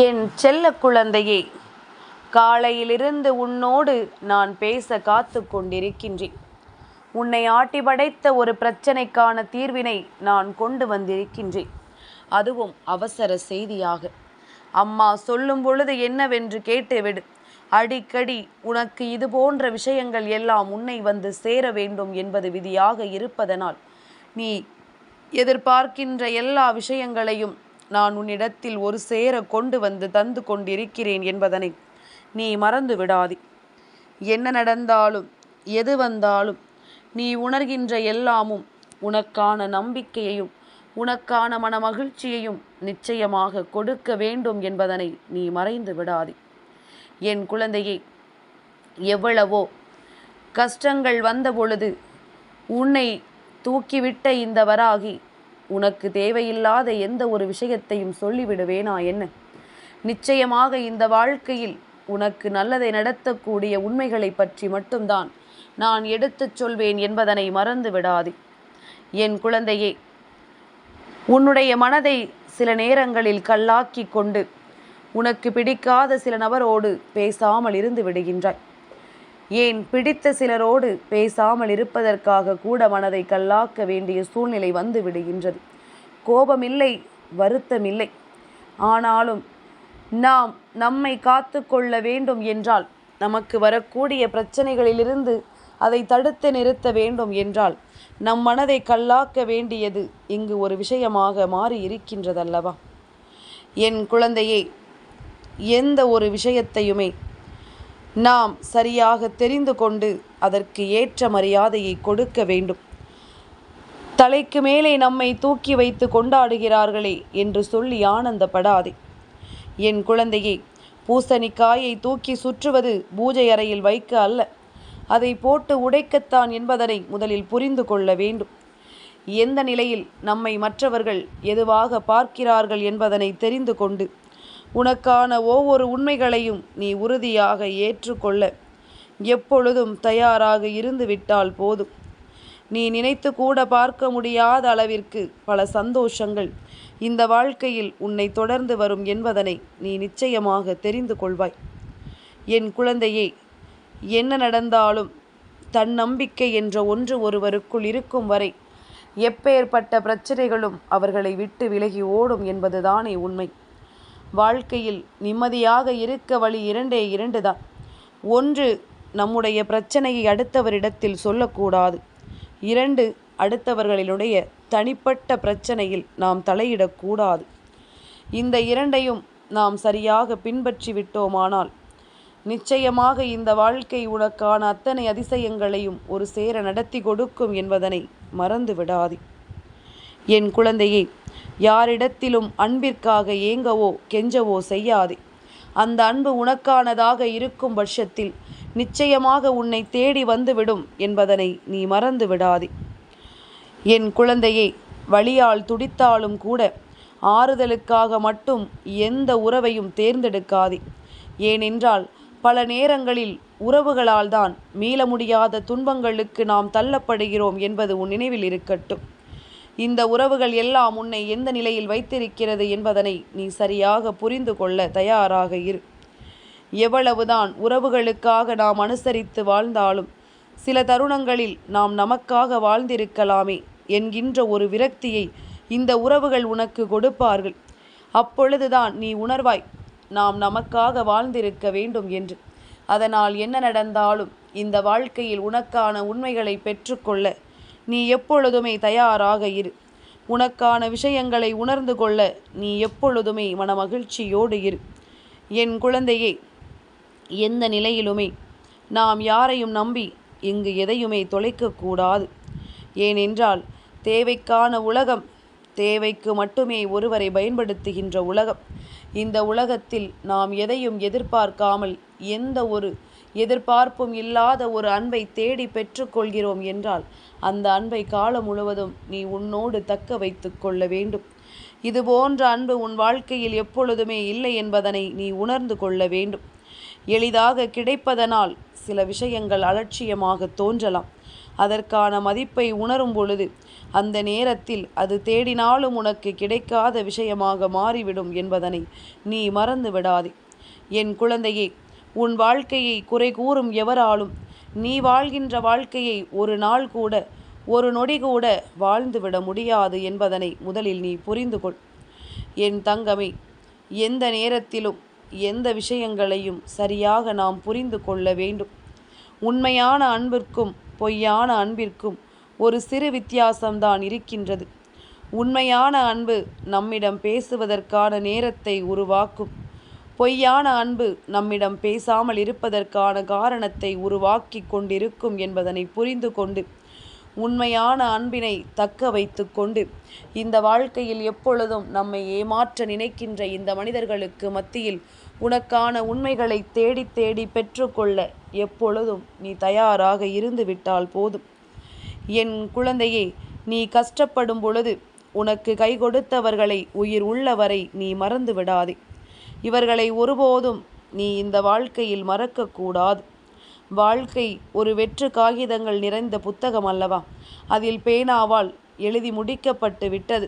என் செல்ல குழந்தையே காலையிலிருந்து உன்னோடு நான் பேச காத்து கொண்டிருக்கின்றேன். உன்னை ஆட்டி படைத்த ஒரு பிரச்சனைக்கான தீர்வினை நான் கொண்டு வந்திருக்கின்றேன். அதுவும் அவசர செய்தியாக. அம்மா சொல்லும் பொழுது என்னவென்று கேட்டுவிடு. அடிக்கடி உனக்கு இது போன்ற விஷயங்கள் எல்லாம் உன்னை வந்து சேர வேண்டும் என்பது விதியாக இருப்பதனால் நீ எதிர்பார்க்கின்ற எல்லா விஷயங்களையும் நான் உன்னிடத்தில் ஒரு சேர கொண்டு வந்து தந்து கொண்டிருக்கிறேன் என்பதனை நீ மறந்து விடாதே. என்ன நடந்தாலும் எது வந்தாலும் நீ உணர்கின்ற எல்லாமும் உனக்கான நம்பிக்கையையும் உனக்கான மன மகிழ்ச்சியையும் நிச்சயமாக கொடுக்க வேண்டும் என்பதனை நீ மறைந்து விடாதே. என் குழந்தையே எவ்வளவோ கஷ்டங்கள் வந்த பொழுது உன்னை தூக்கிவிட்ட இந்த வராகி உனக்கு தேவையில்லாத எந்த ஒரு விஷயத்தையும் சொல்லிவிடுவேனா என்ன? நிச்சயமாக இந்த வாழ்க்கையில் உனக்கு நல்லதை நடத்தக்கூடிய உண்மைகளை பற்றி மட்டும்தான் நான் எடுத்துச் சொல்வேன் என்பதனை மறந்து விடாது. என் குழந்தையே உன்னுடைய மனதை சில நேரங்களில் கல்லாக்கி கொண்டு உனக்கு பிடிக்காத சில நபரோடு பேசாமல் இருந்து விடுகின்றாய். ஏன் பிடித்த சிலரோடு பேசாமல் இருப்பதற்காக கூட மனதை கல்லாக்க வேண்டிய சூழ்நிலை வந்து விடுகின்றது. கோபமில்லை வருத்தமில்லை. ஆனாலும் நாம் நம்மை காத்து கொள்ள வேண்டும் என்றால் நமக்கு வரக்கூடிய பிரச்சனைகளிலிருந்து அதை தடுத்து நிறுத்த வேண்டும் என்றால் நம் மனதை கல்லாக்க வேண்டியது இங்கு ஒரு விஷயமாக மாறி இருக்கின்றதல்லவா? என் குழந்தையே எந்த ஒரு விஷயத்தையுமே நாம் சரியாக தெரிந்து கொண்டு அதற்கு ஏற்ற மரியாதையை கொடுக்க வேண்டும். தலைக்கு மேலே நம்மை தூக்கி வைத்து கொண்டாடுகிறார்களே என்று சொல்லி ஆனந்தப்படாதே. என் குழந்தையே பூசணிக்காயை தூக்கி சுற்றுவது பூஜை அறையில் வைக்க அல்ல. அதை போட்டு உடைக்கத்தான் என்பதனை முதலில் புரிந்து கொள்ள வேண்டும். எந்த நிலையில் நம்மை மற்றவர்கள் எதுவாக பார்க்கிறார்கள் என்பதனை தெரிந்து கொண்டு உனக்கான ஒவ்வொரு உண்மைகளையும் நீ உறுதியாக ஏற்றுக்கொள்ள. எப்பொழுதும் தயாராக இருந்து விட்டால் போதும். நீ நினைத்து கூட பார்க்க முடியாத அளவிற்கு பல சந்தோஷங்கள் இந்த வாழ்க்கையில் உன்னை தொடர்ந்து வரும் என்பதனை நீ நிச்சயமாக தெரிந்து கொள்வாய். என் குழந்தையே என்ன நடந்தாலும் தன்னம்பிக்கை என்ற ஒன்று ஒருவருக்குள் இருக்கும் வரை எப்பேற்பட்ட பிரச்சனைகளும் அவர்களை விட்டு விலகி ஓடும் என்பதுதானே உண்மை. வாழ்க்கையில் நிம்மதியாக இருக்க வழி இரண்டே இரண்டு தான் ஒன்று நம்முடைய பிரச்சனையை அடுத்தவரிடத்தில் சொல்லக்கூடாது. இரண்டு அடுத்தவர்களினுடைய தனிப்பட்ட பிரச்சனையில் நாம் தலையிடக்கூடாது. இந்த இரண்டையும் நாம் சரியாக பின்பற்றி விட்டோமானால் நிச்சயமாக இந்த வாழ்க்கை உனக்கான அத்தனை அதிசயங்களையும் ஒரு சேர நடத்தி கொடுக்கும் என்பதனை மறந்து விடாது என் குழந்தையே யாரிடத்திலும் அன்பிற்காக ஏங்கவோ கெஞ்சவோ செய்யாதே. அந்த அன்பு உனக்கானதாக இருக்கும் பட்சத்தில் நிச்சயமாக உன்னை தேடி வந்துவிடும் என்பதனை நீ மறந்து விடாதே. என் குழந்தையை வழியால் துடித்தாலும் கூட ஆறுதலுக்காக மட்டும் எந்த உறவையும் தேர்ந்தெடுக்காதே. ஏனென்றால் பல நேரங்களில் உறவுகளால் தான் மீள முடியாத துன்பங்களுக்கு நாம் தள்ளப்படுகிறோம் என்பது உன் நினைவில் இருக்கட்டும். இந்த உறவுகள் எல்லாம் உன்னை எந்த நிலையில் வைத்திருக்கிறது என்பதனை நீ சரியாக புரிந்து கொள்ள தயாராக இரு. எவ்வளவுதான் உறவுகளுக்காக நாம் அனுசரித்து வாழ்ந்தாலும் சில தருணங்களில் நாம் நமக்காக வாழ்ந்திருக்கலாமே என்கின்ற ஒரு விரக்தியை இந்த உறவுகள் உனக்கு கொடுப்பார்கள். அப்பொழுதுதான் நீ உணர்வாய் நாம் நமக்காக வாழ்ந்திருக்க வேண்டும் என்று. அதனால் என்ன நடந்தாலும் இந்த வாழ்க்கையில் உனக்கான உண்மைகளை பெற்றுக்கொள்ள நீ எப்பொழுதுமே தயாராக இரு. உனக்கான விஷயங்களை உணர்ந்து கொள்ள நீ எப்பொழுதுமே மனமகிழ்ச்சியோடு இரு. என் குழந்தையே எந்த நிலையிலுமே நாம் யாரையும் நம்பி இங்கு எதையுமே தொலைக்கக்கூடாது ஏனென்றால் தேவைக்கான உலகம் தேவைக்கு மட்டுமே ஒருவரை பயன்படுத்துகின்ற உலகம். இந்த உலகத்தில் நாம் எதையும் எதிர்பார்க்காமல் எந்த ஒரு எதிர்பார்ப்பும் இல்லாத ஒரு அன்பை தேடி பெற்றுக்கொள்கிறோம் என்றால் அந்த அன்பை காலம் முழுவதும் நீ உன்னோடு தக்க வைத்து கொள்ள வேண்டும். இது போன்ற அன்பு உன் வாழ்க்கையில் எப்பொழுதுமே இல்லை என்பதனை நீ உணர்ந்து கொள்ள வேண்டும். எளிதாக கிடைப்பதனால் சில விஷயங்கள் அலட்சியமாக தோன்றலாம். அதற்கான மதிப்பை உணரும் பொழுது அந்த நேரத்தில் அது தேடினாலும் உனக்கு கிடைக்காத விஷயமாக மாறிவிடும் என்பதனை நீ மறந்து விடாதே என் குழந்தையே உன் வாழ்க்கையை குறை கூறும் எவராலும் நீ வாழ்கின்ற வாழ்க்கையை ஒரு நாள் கூட ஒரு நொடி கூட வாழ்ந்துவிட முடியாது என்பதனை முதலில் நீ புரிந்து கொள். என் தங்கமே எந்த நேரத்திலும் எந்த விஷயங்களையும் சரியாக நாம் புரிந்து கொள்ள வேண்டும். உண்மையான அன்பிற்கும் பொய்யான அன்பிற்கும் ஒரு சிறு வித்தியாசம்தான் இருக்கின்றது. உண்மையான அன்பு நம்மிடம் பேசுவதற்கான நேரத்தை உருவாக்கும். பொய்யான அன்பு நம்மிடம் பேசாமல் இருப்பதற்கான காரணத்தை உருவாக்கி கொண்டிருக்கும் என்பதனை புரிந்து கொண்டு உண்மையான அன்பினை தக்க வைத்து கொண்டு இந்த வாழ்க்கையில் எப்பொழுதும் நம்மை ஏமாற்ற நினைக்கின்ற இந்த மனிதர்களுக்கு மத்தியில் உனக்கான உண்மைகளை தேடி தேடி பெற்றுக்கொள்ள எப்பொழுதும் நீ தயாராக இருந்து விட்டால் போதும். என் குழந்தையே நீ கஷ்டப்படும் பொழுது உனக்கு கை கொடுத்தவர்களை உயிர் உள்ளவரை நீ மறந்து விடாதே. இவர்களை ஒருபோதும் நீ இந்த வாழ்க்கையில் மறக்கக்கூடாது. வாழ்க்கை ஒரு வெற்று காகிதங்கள் நிறைந்த புத்தகம் அல்லவா? அதில் பேனாவால் எழுதி முடிக்கப்பட்டு விட்டது.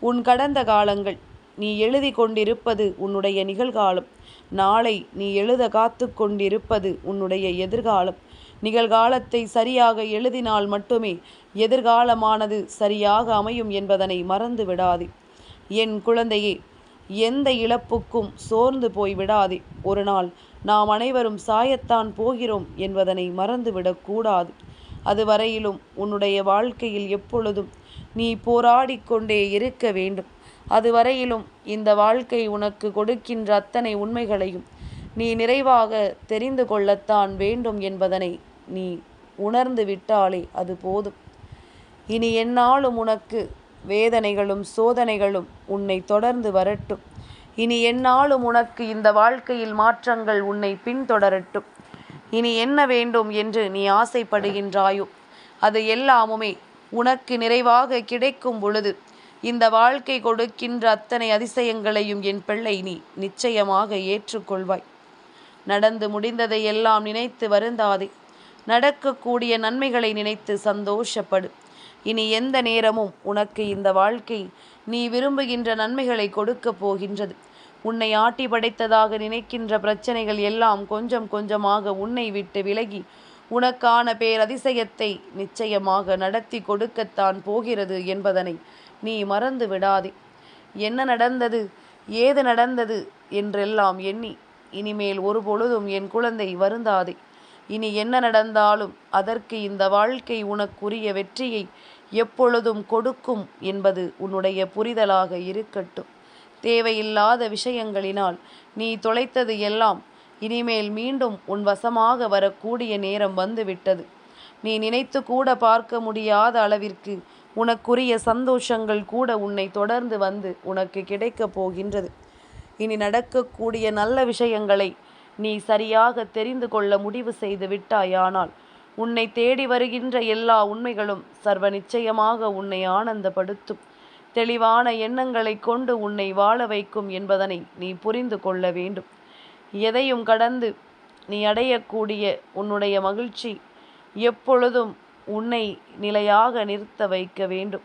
உன் கடந்த காலங்கள் நீ எழுதி கொண்டிருப்பது உன்னுடைய நிகழ்காலம். நாளை நீ எழுத காத்து கொண்டிருப்பது உன்னுடைய எதிர்காலம். நிகழ்காலத்தை சரியாக எழுதினால் மட்டுமே எதிர்காலமானது சரியாக அமையும் என்பதனை மறந்து விடாதே என் குழந்தையே எந்த இழப்புக்கும் சோர்ந்து போய் விடாதே. ஒரு நாள் நாம் அனைவரும் சாயத்தான் போகிறோம் என்பதனை மறந்துவிடக்கூடாது அதுவரையிலும் உன்னுடைய வாழ்க்கையில் எப்பொழுதும் நீ போராடிக்கொண்டே இருக்க வேண்டும். அதுவரையிலும் இந்த வாழ்க்கை உனக்கு கொடுக்கின்ற அத்தனை உண்மைகளையும் நீ நிறைவாக தெரிந்து கொள்ளத்தான் வேண்டும் என்பதனை நீ உணர்ந்து விட்டாலே அது போதும். இனி என்னாலும் உனக்கு வேதனைகளும் சோதனைகளும் உன்னை தொடர்ந்து வரட்டும். இனி என்னாலும் உனக்கு இந்த வாழ்க்கையில் மாற்றங்கள் உன்னை பின்தொடரட்டும். இனி என்ன வேண்டும் என்று நீ ஆசைப்படுகின்றாயோ அது எல்லாமுமே உனக்கு நிறைவாக கிடைக்கும் பொழுது இந்த வாழ்க்கை கொடுக்கின்ற அத்தனை அதிசயங்களையும் என் பிள்ளை நீ நிச்சயமாக ஏற்றுக்கொள்வாய். நடந்து முடிந்ததை எல்லாம் நினைத்து வருந்தாதே. நடக்கக்கூடிய நன்மைகளை நினைத்து சந்தோஷப்படு. இனி எந்த நேரமும் உனக்கு இந்த வாழ்க்கை நீ விரும்புகின்ற நன்மைகளை கொடுக்கப் போகின்றது. உன்னை ஆட்டி படைத்ததாக நினைக்கின்ற பிரச்சனைகள் எல்லாம் கொஞ்சம் கொஞ்சமாக உன்னை விட்டு விலகி உனக்கான பேரதிசயத்தை நிச்சயமாக நடத்தி கொடுக்கத்தான் போகிறது என்பதனை நீ மறந்து விடாதே. என்ன நடந்தது? ஏது நடந்தது? என்றெல்லாம் எண்ணி இனிமேல் ஒரு பொழுதும் என் குழந்தை வருந்தாதே. இனி என்ன நடந்தாலும் அதற்கு இந்த வாழ்க்கை உனக்குரிய வெற்றியை எப்பொழுதும் கொடுக்கும் என்பது உன்னுடைய புரிதலாக இருக்கட்டும். தேவையில்லாத விஷயங்களினால் நீ தொலைத்தது எல்லாம் இனிமேல் மீண்டும் உன் வசமாக வரக்கூடிய நேரம் வந்துவிட்டது. நீ நினைத்து கூட பார்க்க முடியாத அளவிற்கு உனக்குரிய சந்தோஷங்கள் கூட உன்னை தொடர்ந்து வந்து உனக்கு கிடைக்கப் போகின்றது. இனி நடக்கக்கூடிய நல்ல விஷயங்களை நீ சரியாக தெரிந்து கொள்ள முடிவு செய்து விட்டாயானால் உன்னை தேடி வருகின்ற எல்லா உண்மைகளும் சர்வ நிச்சயமாக உன்னை ஆனந்தப்படுத்தும். தெளிவான எண்ணங்களை கொண்டு உன்னை வாழ வைக்கும் என்பதனை நீ புரிந்து கொள்ள வேண்டும். எதையும் கடந்து நீ அடையக்கூடிய உன்னுடைய மகிழ்ச்சி எப்பொழுதும் உன்னை நிலையாக நிறுத்த வைக்க வேண்டும்.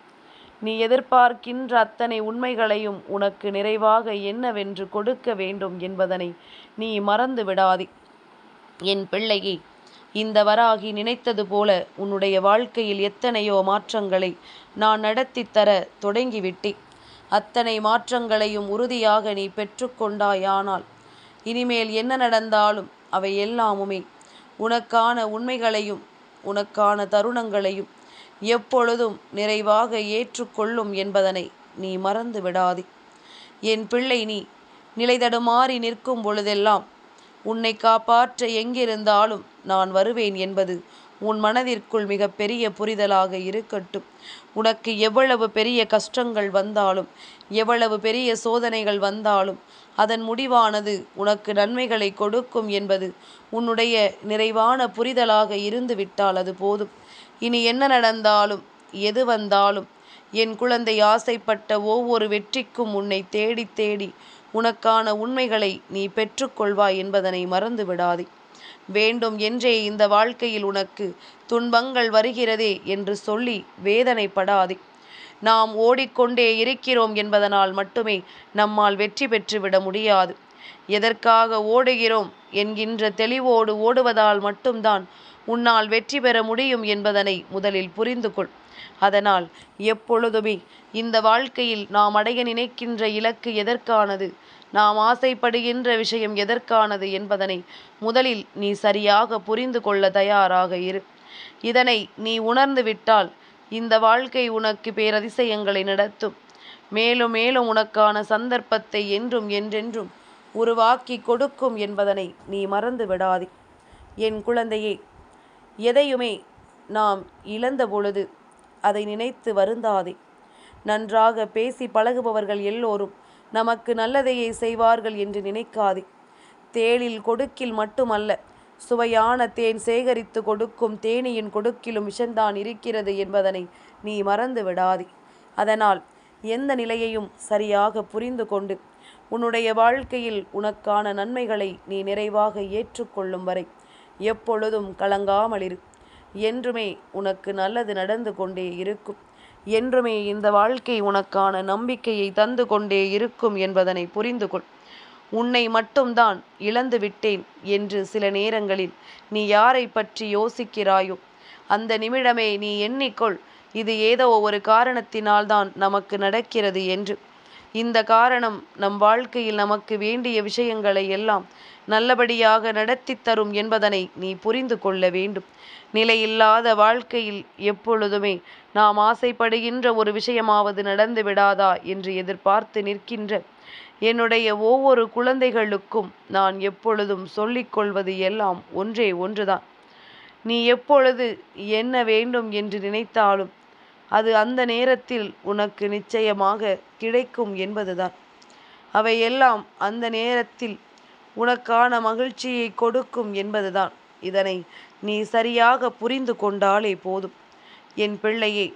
நீ எதிர்பார்க்கின்ற அத்தனை உண்மைகளையும் உனக்கு நிறைவாக என்னவென்று கொடுக்க வேண்டும் என்பதனை நீ மறந்து விடாதே. என் பிள்ளையே இந்த வராகி நினைத்தது போல உன்னுடைய வாழ்க்கையில் எத்தனையோ மாற்றங்களை நான் நடத்தித்தர தொடங்கிவிட்டேன். அத்தனை மாற்றங்களையும் உறுதியாக நீ பெற்றுக்கொண்டாயானால் இனிமேல் என்ன நடந்தாலும் அவை எல்லாமுமே உனக்கான உண்மைகளையும் உனக்கான தருணங்களையும் எப்பொழுதும் நிறைவாக ஏற்றுக்கொள்ளும் என்பதனை நீ மறந்து விடாதே. என் பிள்ளை நீ நிலை தடுமாறி நிற்கும் பொழுதெல்லாம் உன்னை காப்பாற்ற எங்கிருந்தாலும் நான் வருவேன் என்பது உன் மனதிற்குள் மிக பெரிய புரிதலாக இருக்கட்டும். உனக்கு எவ்வளவு பெரிய கஷ்டங்கள் வந்தாலும் எவ்வளவு பெரிய சோதனைகள் வந்தாலும் அதன் முடிவானது உனக்கு நன்மைகளை கொடுக்கும் என்பது உன்னுடைய நிறைவான புரிதலாக இருந்துவிட்டால் அது போதும். இனி என்ன நடந்தாலும் எது வந்தாலும் என் குழந்தை ஆசைப்பட்ட ஒவ்வொரு வெற்றிக்கும் உன்னை தேடி தேடி உனக்கான உண்மைகளை நீ பெற்றுக்கொள்வாய் என்பதனை மறந்து விடாதே. வேண்டும் என்றே இந்த வாழ்க்கையில் உனக்கு துன்பங்கள் வருகிறதே என்று சொல்லி வேதனைப்படாதே. நாம் ஓடிக்கொண்டே இருக்கிறோம் என்பதனால் மட்டுமே நம்மால் வெற்றி பெற்றுவிட முடியாது. எதற்காக ஓடுகிறோம் என்கின்ற தெளிவோடு ஓடுவதால் மட்டும்தான் உன்னால் வெற்றி பெற முடியும் என்பதனை முதலில் புரிந்து கொள். அதனால் எப்பொழுதுமே இந்த வாழ்க்கையில் நாம் அடைய நினைக்கின்ற இலக்கு எதற்கானது? நாம் ஆசைப்படுகின்ற விஷயம் எதற்கானது என்பதனை முதலில் நீ சரியாக புரிந்து கொள்ள தயாராக இரு. இதனை நீ உணர்ந்து விட்டால் இந்த வாழ்க்கை உனக்கு பேரதிசயங்களை நடத்தும். மேலும் மேலும் உனக்கான சந்தர்ப்பத்தை என்றும் என்றென்றும் உருவாக்கி கொடுக்கும் என்பதனை நீ மறந்து விடாதே. என் குழந்தையே எதையுமே நாம் இழந்த பொழுது அதை நினைத்து வருந்தாதே. நன்றாக பேசி பழகுபவர்கள் எல்லோரும் நமக்கு நல்லதையே செய்வார்கள் என்று நினைக்காதே. தேளில் கொடுக்கில் மட்டுமல்ல சுவையான தேன் சேகரித்து கொடுக்கும் தேனியின் கொடுக்கிலும் விஷந்தான் இருக்கிறது என்பதனை நீ மறந்து விடாதே. அதனால் எந்த நிலையையும் சரியாக புரிந்து கொண்டு உன்னுடைய வாழ்க்கையில் உனக்கான நன்மைகளை நீ நிறைவாக ஏற்றுக்கொள்ளும் வரை எப்பொழுதும் கலங்காமலிரு. என்றுமே உனக்கு நல்லது நடந்து கொண்டே இருக்கும். என்றுமே இந்த வாழ்க்கை உனக்கான நம்பிக்கையை தந்து கொண்டே இருக்கும் என்பதனை புரிந்து கொள். உன்னை மட்டும்தான் இழந்து விட்டேன் என்று சில நேரங்களில் நீ யாரை பற்றி யோசிக்கிறாயோ அந்த நிமிடமே நீ எண்ணிக்கொள். இது ஏதோ ஒரு காரணத்தினால்தான் நமக்கு நடக்கிறது என்று. இந்த காரணம் நம் வாழ்க்கையில் நமக்கு வேண்டிய விஷயங்களை எல்லாம் நல்லபடியாக நடத்தி தரும் என்பதனை நீ புரிந்து கொள்ள வேண்டும். நிலையில்லாத வாழ்க்கையில் எப்பொழுதுமே நாம் ஆசைப்படுகின்ற ஒரு விஷயமாவது நடந்து விடாதா என்று எதிர்பார்த்து நிற்கின்ற என்னுடைய ஒவ்வொரு குழந்தைகளுக்கும் நான் எப்பொழுதும் சொல்லிக்கொள்வது எல்லாம் ஒன்றே ஒன்றுதான். நீ எப்பொழுது என்ன வேண்டும் என்று நினைத்தாலும் அது அந்த நேரத்தில் உனக்கு நிச்சயமாக கிடைக்கும் என்பதுதான். அவையெல்லாம் அந்த நேரத்தில் உனக்கான மகிழ்ச்சியை கொடுக்கும் என்பதுதான். இதனை நீ சரியாக புரிந்து கொண்டாலே போதும். என் பிள்ளையே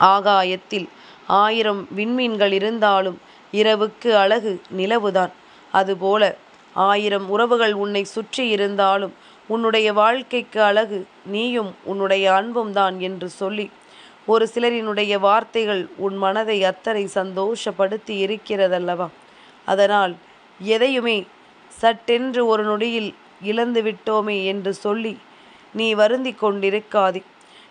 ஆகாயத்தில் ஆயிரம் விண்மீன்கள் இருந்தாலும் இரவுக்கு அழகு நிலவுதான். அதுபோல ஆயிரம் உறவுகள் உன்னை சுற்றி இருந்தாலும் உன்னுடைய வாழ்க்கைக்கு அழகு நீயும் உன்னுடைய அன்பும் தான் என்று சொல்லி ஒரு சிலரினுடைய வார்த்தைகள் உன் மனதை அத்தனை சந்தோஷப்படுத்தி இருக்கிறதல்லவா? அதனால் எதையுமே சட்டென்று ஒரு நொடியில் இழந்து விட்டோமே என்று சொல்லி நீ வருந்தி கொண்டிருக்காதே.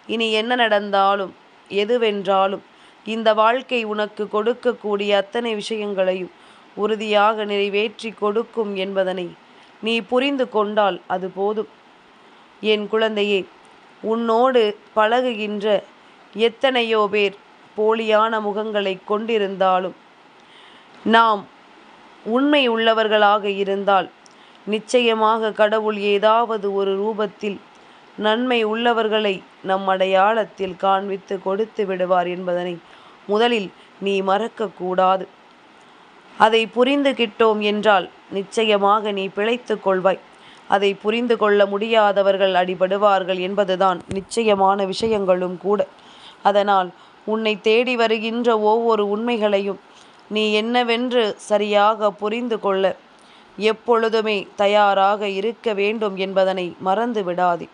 இனி என்ன நடந்தாலும் எதுவென்றாலும் இந்த வாழ்க்கை உனக்கு கொடுக்கக்கூடிய அத்தனை விஷயங்களையும் உறுதியாக நிறைவேற்றி கொடுக்கும் என்பதனை நீ புரிந்து கொண்டால் அது போதும். என் குழந்தையே உன்னோடு பழகுகின்ற எத்தனையோ பேர் போலியான முகங்களை கொண்டிருந்தாலும் நாம் உண்மை உள்ளவர்களாக இருந்தால் நிச்சயமாக கடவுள் ஏதாவது ஒரு ரூபத்தில் நன்மை உள்ளவர்களை நம் அடையாளத்தில் காண்பித்து கொடுத்து விடுவார் என்பதனை முதலில் நீ மறக்கக்கூடாது அதை புரிந்து கிட்டோம் என்றால் நிச்சயமாக நீ பிழைத்து கொள்வாய். அதை புரிந்து கொள்ள முடியாதவர்கள் அடிபடுவார்கள் என்பதுதான் நிச்சயமான விஷயங்களும் கூட. அதனால் உன்னை தேடி வருகின்ற ஒவ்வொரு உண்மைகளையும் நீ என்னவென்று சரியாக புரிந்து கொள்ள எப்பொழுதுமே தயாராக இருக்க வேண்டும் என்பதனை மறந்து விடாதே.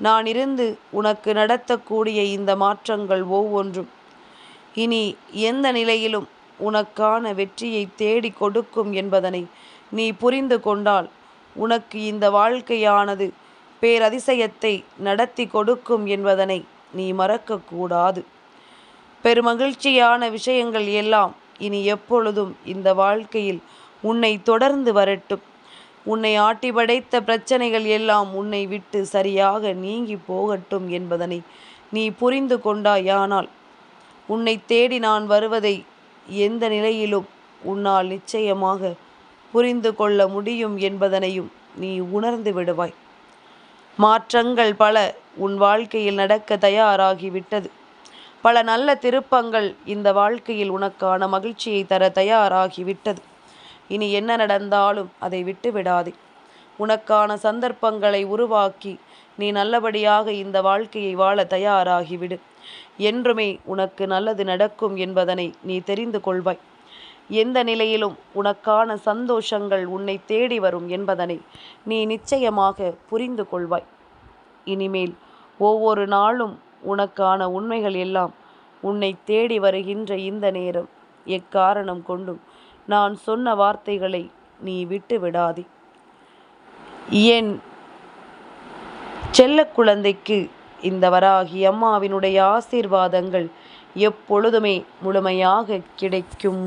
நான் இருந்து உனக்கு நடத்தக்கூடிய இந்த மாற்றங்கள் ஒவ்வொன்றும் இனி எந்த நிலையிலும் உனக்கான வெற்றியை தேடி கொடுக்கும் என்பதனை நீ புரிந்து கொண்டால் உனக்கு இந்த வாழ்க்கையானது பேரதிசயத்தை நடத்தி கொடுக்கும் என்பதனை நீ மறக்கக்கூடாது. பெருமகிழ்ச்சியான விஷயங்கள் எல்லாம் இனி எப்பொழுதும் இந்த வாழ்க்கையில் உன்னை தொடர்ந்து வரட்டும். உன்னை ஆட்டி படைத்த பிரச்சனைகள் எல்லாம் உன்னை விட்டு சரியாக நீங்கி போகட்டும் என்பதனை நீ புரிந்து கொண்டாயானால் உன்னை தேடி நான் வருவதை எந்த நிலையிலும் உன்னால் நிச்சயமாக புரிந்து கொள்ள முடியும் என்பதனையும் நீ உணர்ந்து விடுவாய். மாற்றங்கள் பல உன் வாழ்க்கையில் நடக்க தயாராகிவிட்டது. பல நல்ல திருப்பங்கள் இந்த வாழ்க்கையில் உனக்கான மகிழ்ச்சியை தர தயாராகிவிட்டது. இனி என்ன நடந்தாலும் அதை விட்டு விடாதே உனக்கான சந்தர்ப்பங்களை உருவாக்கி நீ நல்லபடியாக இந்த வாழ்க்கையை வாழ தயாராகிவிடு. என்றுமே உனக்கு நல்லது நடக்கும் என்பதனை நீ தெரிந்து கொள்வாய். எந்த நிலையிலும் உனக்கான சந்தோஷங்கள் உன்னை தேடி வரும் என்பதனை நீ நிச்சயமாக புரிந்து கொள்வாய். இனிமேல் ஒவ்வொரு நாளும் உனக்கான உண்மைகள் எல்லாம் உன்னை தேடி வருகின்ற இந்த நேரம் எக்காரணம் கொண்டும் நான் சொன்ன வார்த்தைகளை நீ விட்டு விடாதே. என் செல்ல குழந்தைக்கு இந்த வராகி அம்மாவினுடைய ஆசீர்வாதங்கள் எப்பொழுதுமே முழுமையாக கிடைக்கும்.